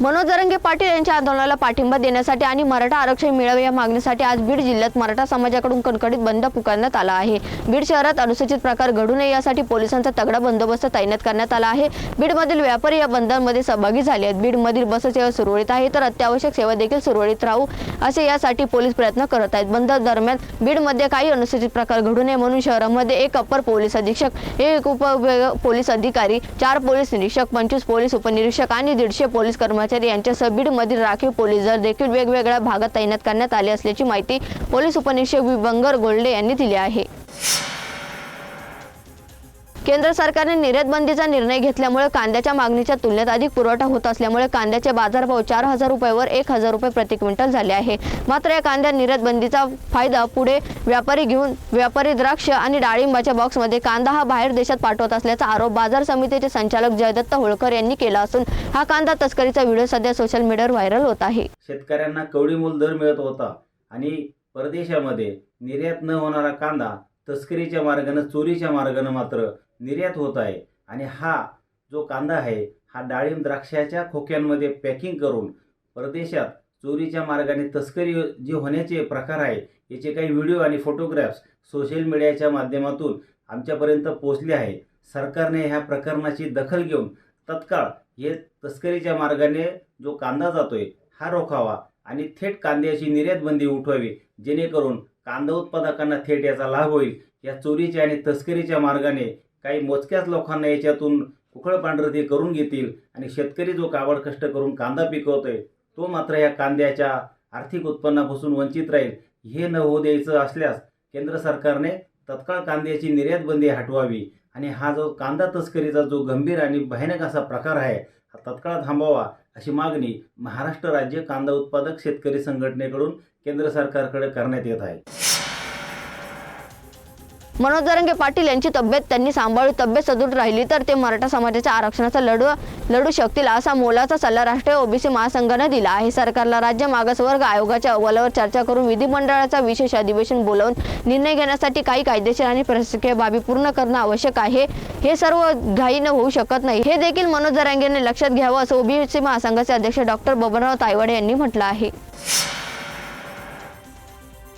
मनोज जरंगे पाटील यांच्या आंदोलनाला पाठिंबा देण्यासाठी आणि मराठा आरक्षण मिळावे या मागणीसाठी आज बीड जिल्ह्यात मराठा समाजाकडून कणकडीत बंद पुकारण्यात आला आहे. बीड शहरात अनुसूचित प्रकार घडू नये यासाठी पोलिसांचा तगडा बंदोबस्त तैनात करण्यात आला आहे. बीडमधील व्यापारी या बंदांमध्ये सहभागी झाले आहेत. बीडमधील बससेवा सुरळीत आहे तर अत्यावश्यक सेवा देखील सुरळीत राहू असे यासाठी पोलीस प्रयत्न करत आहेत. बंद दरम्यान बीडमध्ये काही अनुसूचित प्रकार घडू नये म्हणून शहरामध्ये एक अप्पर पोलीस अधीक्षक एक उप पोलीस अधिकारी चार पोलीस निरीक्षक पंचवीस पोलीस उपनिरीक्षक आणि दीडशे पोलीस कर्मचारी यांच्यासह बीडमधील राखीव पोलीस दल देखील वेगवेगळ्या भागात तैनात करण्यात आले असल्याची माहिती पोलीस उपनिरीक्षक विबंगर गोल्डे यांनी दिली आहे. केंद्र सरकारने निर्यात बंदीचा निर्णय घेतल्यामुळे कांद्याच्या मागणीच्या तुलनेत अधिक पुरवठा होत असल्यामुळे कांद्याचे बाजारभाव चार हजार रुपयावर एक हजार रुपये प्रति क्विंटल झाले आहे. मात्र या कांद्या निर्यात बंदीचा फायदा पुढे व्यापारी घेऊन व्यापारी द्राक्ष आणि डाळिंबाच्या बॉक्समध्ये कांदा हा बाहेर देशात पाठवत असल्याचा आरोप बाजार समितीचे संचालक जयदत्त होळकर यांनी केला असून हा कांदा तस्करीचा व्हिडिओ सध्या सोशल मीडियावर व्हायरल होत आहे. शेतकऱ्यांना कवडीमोल दर मिळत होता आणि परदेशामध्ये निर्यात न होणारा कांदा तस्करीच्या मार्गानं चोरीच्या मार्गानं मात्र निर्यात होत आहे. आणि हा जो कांदा आहे हा डाळिंब द्राक्षाच्या खोक्यांमध्ये पॅकिंग करून परदेशात चोरीच्या मार्गाने तस्करी जे होण्याचे प्रकार आहे याचे काही व्हिडिओ आणि फोटोग्राफ्स सोशल मीडियाच्या माध्यमातून आमच्यापर्यंत पोहोचले आहे. सरकारने ह्या प्रकरणाची दखल घेऊन तत्काळ हे तस्करीच्या मार्गाने जो कांदा जातोय हा रोखावा आणि थेट कांद्याची निर्यात बंदी उठवावी जेणेकरून कांदा उत्पादकांना थेट याचा लाभ होईल. या चोरीच्या आणि तस्करीच्या मार्गाने काही मोजक्याच लोकांना याच्यातून उखळ पांढरं ते करून घेतील आणि शेतकरी जो कावड कष्ट करून कांदा पिकवतोय तो मात्र या कांद्याच्या आर्थिक उत्पन्नापासून वंचित राहील. हे न होऊ द्यायचं असल्यास केंद्र सरकारने तत्काळ कांद्याची निर्यात बंदी हटवावी आणि हा जो कांदा तस्करीचा जो गंभीर आणि भयानक असा प्रकार आहे हा तत्काळ थांबावा अशी मागणी महाराष्ट्र राज्य कांदा उत्पादक शेतकरी संघटनेकडून केंद्र सरकारकडे करण्यात येत आहे. मनोज जरंगे पाटील यांची तब्येत त्यांनी सांभाळून तब्येत सदृढ राहिली तर ते मराठा समाजाच्या आरक्षणाचा लढू लढू शकतील असा मोलाचा सल्ला राष्ट्रीय ओबीसी महासंघाने दिला आहे. सरकारला राज्य मागासवर्ग आयोगाच्या अहवालावर चर्चा करून विधिमंडळाचा विशेष अधिवेशन बोलावून निर्णय घेण्यासाठी काही कायदेशीर आणि प्रशासकीय बाबी पूर्ण करणं आवश्यक आहे. हे सर्व घाईनं होऊ शकत नाही. हे देखील मनोज जरांगेने लक्षात घ्यावं असं ओबीसी महासंघाचे अध्यक्ष डॉक्टर बबनराव तायवाडे यांनी म्हटलं आहे.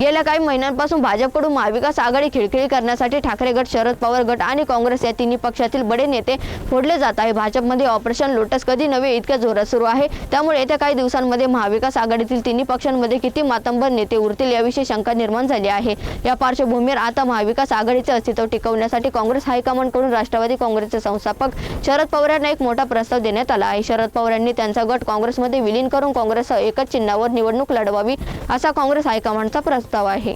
गेल्या काही महिन्यांपासून भाजपकडून महाविकास आघाडी खिळखिळी करण्यासाठी ठाकरे गट शरद पवार गट आणि काँग्रेस या तिन्ही पक्षातील बडे नेते फोडले जात आहे. भाजपमध्ये ऑपरेशन लोटस कधी नव्हे इतक्या जोरात सुरू आहे. त्यामुळे येत्या काही दिवसांमध्ये महाविकास आघाडीतील तिन्ही पक्षांमध्ये किती मातंबर नेते उरतील याविषयी शंका निर्माण झाली आहे. या पार्श्वभूमीवर आता महाविकास आघाडीचे अस्तित्व टिकवण्यासाठी काँग्रेस हायकमांडकडून राष्ट्रवादी काँग्रेसचे संस्थापक शरद पवार यांना एक मोठा प्रस्ताव देण्यात आला आहे. शरद पवार यांनी त्यांचा गट काँग्रेसमध्ये विलीन करून काँग्रेससह एकच चिन्हावर निवडणूक लढवावी असा काँग्रेस हायकमांडचा प्रस्ताव आहे.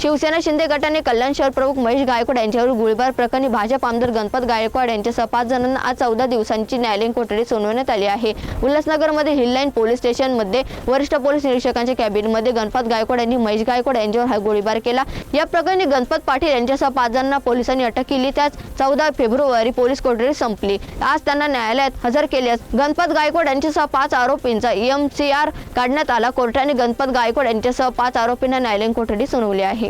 शिवसेना शिंदे गटाने कल्याण शहर प्रमुख महेश गायकवाड यांच्यावर गोळीबार प्रकरणी भाजप आमदार गणपत गायकवाड यांच्यासह पाच जणांना आज चौदा दिवसांची न्यायालयीन कोठडी सुनावण्यात आली आहे. उल्हासनगरमध्ये हिललाईन पोलीस स्टेशनमध्ये वरिष्ठ पोलीस निरीक्षकांच्या कॅबिनमध्ये गणपत गायकवाड यांनी महेश गायकवाड यांच्यावर हा गोळीबार केला. या प्रकरणी गणपत पाटील यांच्यासह पाच जणांना पोलिसांनी अटक केली. त्याच चौदा फेब्रुवारी पोलीस कोठडी संपली. आज त्यांना न्यायालयात हजर केल्यास गणपत गायकवाड यांच्यासह पाच आरोपींचा एम सी आर काढण्यात आला. कोर्टाने गणपत गायकवाड यांच्यासह पाच आरोपींना न्यायालयीन कोठडी सुनावली आहे.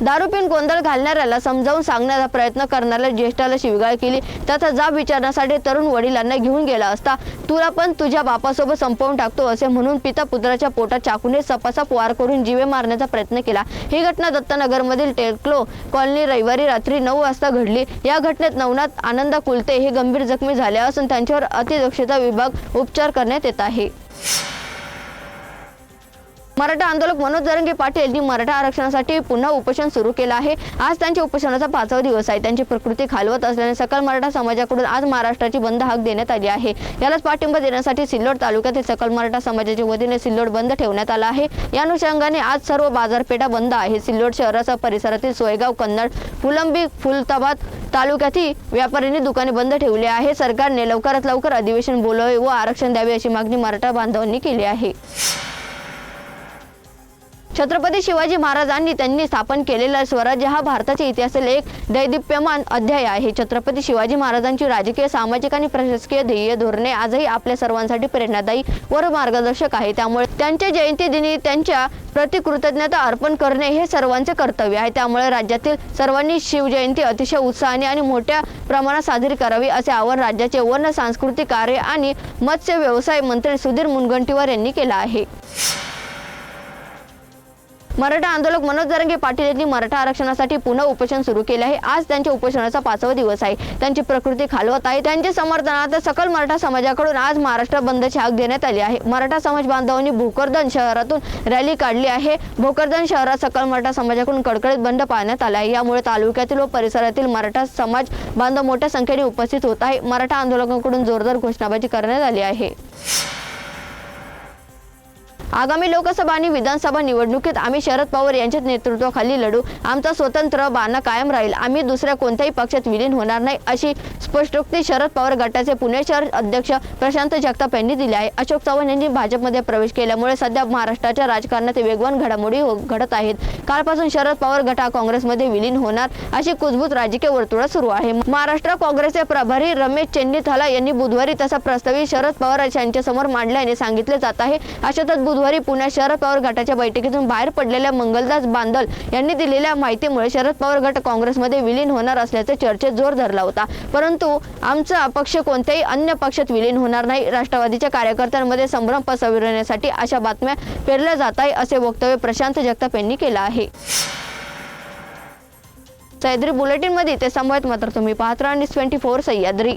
दारू पिऊन गोंधळ घालणाऱ्याला समजावून सांगण्याचा प्रयत्न करणाऱ्या ज्येष्ठाला शिवगाळ केली. त्याचा जाब विचारण्यासाठी तरुण वडिलांना घेऊन गेला असता तुला पण तुझ्या बापासोबत संपवून टाकतो असे म्हणून पिता पुत्राच्या पोटात चाकूने सपासप वार करून जीवे मारण्याचा प्रयत्न केला. ही घटना दत्तनगरमधील टेक्लो कॉलनी रविवारी रात्री नऊ वाजता घडली. या घटनेत नवनाथ आनंद कुलते हे गंभीर जखमी झाले असून त्यांच्यावर अतिदक्षता विभाग उपचार करण्यात येत आहे. मराठा आंदोलक मनोज जरंगे पाटील यांनी मराठा आरक्षणासाठी पुन्हा उपोषण सुरू केलं आहे. आज त्यांच्या उपोषणाचा पाचवा दिवस आहे. त्यांची प्रकृती खालवत असल्याने सकल मराठा समाजाकडून आज महाराष्ट्राची बंद हाक देण्यात आली आहे. यालाच पाठिंबा देण्यासाठी सिल्लोड तालुक्यातील सकल मराठा समाजाच्या वतीने सिल्लोड बंद ठेवण्यात आला आहे. या अनुषंगाने आज सर्व बाजारपेठा बंद आहे सिल्लोड शहरासह परिसरातील सोयगाव कन्नड फुलंबी फुलताबाद तालुक्यातील व्यापाऱ्यांनी दुकाने बंद ठेवली आहे सरकारने लवकरात लवकर अधिवेशन बोलावे व आरक्षण द्यावे अशी मागणी मराठा बांधवांनी केली आहे. छत्रपती शिवाजी महाराजांनी त्यांनी स्थापन केलेला स्वराज्य हा भारताच्या इतिहासातील एक दैदिप्यमान अध्याय आहे. छत्रपती शिवाजी महाराजांची राजकीय सामाजिक आणि प्रशासकीय ध्येय धोरणे आजही आपल्या सर्वांसाठी प्रेरणादायी व मार्गदर्शक आहे. त्यामुळे त्यांच्या जयंतीदिनी त्यांच्या प्रति कृतज्ञता अर्पण करणे हे सर्वांचे कर्तव्य आहे. त्यामुळे राज्यातील सर्वांनी शिवजयंती अतिशय उत्साहाने आणि मोठ्या प्रमाणात साजरी करावी असे आवाहन राज्याचे वन सांस्कृतिक कार्य आणि मत्स्य व्यवसाय मंत्री सुधीर मुनगंटीवार यांनी केलं आहे. मराठा आंदोलक मनोज जरंगे पाटील यांनी मराठा आरक्षणासाठी पुन्हा उपोषण सुरू केले आहे. आज त्यांच्या उपोषणाचा पाचवा दिवस आहे. त्यांची प्रकृती खालवत आहे. त्यांच्या समर्थनार्थ सकल मराठा समाजाकडून आज महाराष्ट्र बंदची हाक देण्यात आली आहे. मराठा समाज बांधवांनी भोकरदन शहरातून रॅली काढली आहे. भोकरदन शहरात सकल मराठा समाजाकडून कडकडीत बंद पाळण्यात आला आहे. यामुळे तालुक्यातील व परिसरातील मराठा समाज बांधव मोठ्या संख्येने उपस्थित होत आहे. मराठा आंदोलकांकडून जोरदार घोषणाबाजी करण्यात आली आहे. आगामी लोकसभा आणि विधानसभा निवडणुकीत आम्ही शरद पवार यांच्या नेतृत्वाखाली लढू. आमचा स्वतंत्र बाणा कायम राहील. आम्ही दुसऱ्या कोणत्याही पक्षात विलीन होणार नाही अशी स्पष्टोक्ती शरद पवार गटाचे पुणे शहर अध्यक्ष प्रशांत जगताप यांनी दिली आहे. अशोक चव्हाण यांनी भाजपमध्ये प्रवेश केल्यामुळे सध्या महाराष्ट्राच्या राजकारणात वेगवान घडामोडी हो- घडत आहेत. कालपासून शरद पवार गटा काँग्रेसमध्ये विलीन होणार अशी कुजबूत राजकीय वर्तुळ सुरू आहे. महाराष्ट्र काँग्रेसचे प्रभारी रमेश चेन्नीथाला यांनी बुधवारी तसा प्रस्तावित शरद पवार यांच्या समोर मांडल्याने सांगितले जात आहे. अशातच बुधवारी पुण्यात शरद पवार गटाच्या बैठकीतून बाहेर पडलेल्या मंगलदास बांदल यांनी दिलेल्या माहितीमुळे शरद पवार गट काँग्रेसमध्ये विलीन होणार असल्याचे चर्चेत जोर धरला होता. परंतु आमचा पक्ष कोणत्याही अन्य पक्षात विलीन होणार नाही. राष्ट्रवादीच्या कार्यकर्त्यांमध्ये संभ्रम पसरविण्यासाठी अशा बातम्या पेरल्या जात आहे असे वक्तव्य प्रशांत जगताप यांनी केलं आहे. सह्याद्री बुलेटिनमध्ये ते संवाद मात्र तुम्ही पाहत राहा न्यूज ट्वेंटी फोर सह्याद्री.